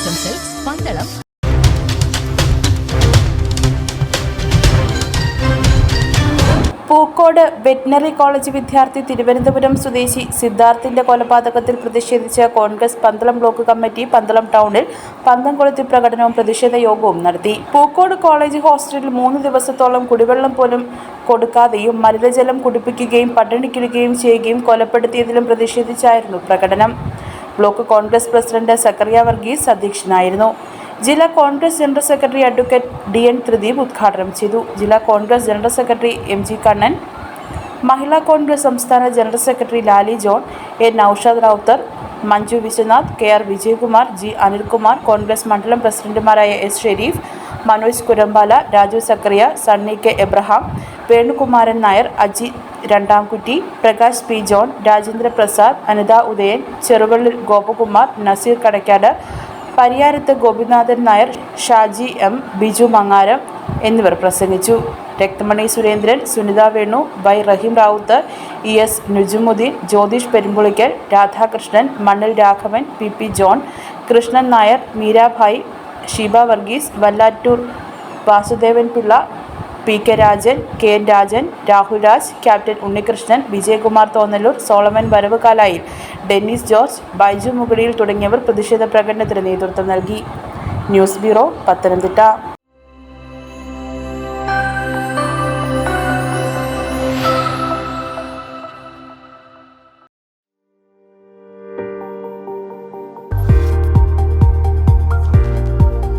ആശംസകൾ Pandalam Pookode veterinary college വിദ്യാർത്ഥി തിരുവനന്തപുരം സ്വദേശി സിദ്ധാർത്ഥിന്റെ കൊലപാതകത്തിൽ പ്രതിഷേധിച്ച് കോൺഗ്രസ് പന്തളം ബ്ലോക്ക് കമ്മിറ്റി പന്തളം ടൗണിൽ പന്തം പ്രകടനവും പ്രതിഷേധ യോഗവും നടത്തി. പൂക്കോട് കോളേജ് ഹോസ്റ്റലിൽ മൂന്ന് ദിവസത്തോളം കുടിവെള്ളം പോലും കൊടുക്കാതെയും മലിനജലം കുടിപ്പിക്കുകയും പട്ടിണിക്കിടുകയും ചെയ്യുകയും കൊലപ്പെടുത്തിയതിലും പ്രതിഷേധിച്ചായിരുന്നു പ്രകടനം. Block Congress president Zacharia Varghese അധ്യക്ഷനായിരുന്നു. ജില്ലാ Congress general secretary advocate D N Thrideep ഉദ്ഘാടനം ചെയ്തു. ജില്ലാ Congress general secretary M G Kannan Mahila Congress സംസ്ഥാന general secretary Lali John A Noushad Rowther Manju Viswanath K R Vijayakumar G Anilkumar Congress മണ്ഡലം പ്രസിഡന്റുമാരായ S Sherif Manoj Kurampala Raju Zacharia Sunny K Abraham Venukumaran Nair Aji Randamkutty Prakash P. John Rajendra Prasad Anitha Udayan Cheruvally Gopakumar Nazeer Kadakkad Pariyarath Gopinathan Nair Shaji M Biju Mangaram എന്നിവർ പ്രസംഗിച്ചു. Rakthamani Surendran Sunitha Venu Y. Rahim Rawther E. S. Nujumuddin Jyothish Perumpulickal Radhakrishnan Mannil Raghavan P. P. John Krishnan Nair Meerabhai Sheeba Varghese Vallattoor Vasudevan Pillai P K Rajan K N Rajan Rahul Raj captain Unnikrishnan Vijayakumar Thonnaloor Solomon Varavukalayil Dennis George Baiju Mukalil തുടങ്ങിയവർ പ്രതിഷേധ പ്രകടനത്തിന് നേതൃത്വം നൽകി. News bureau Pathanamthitta.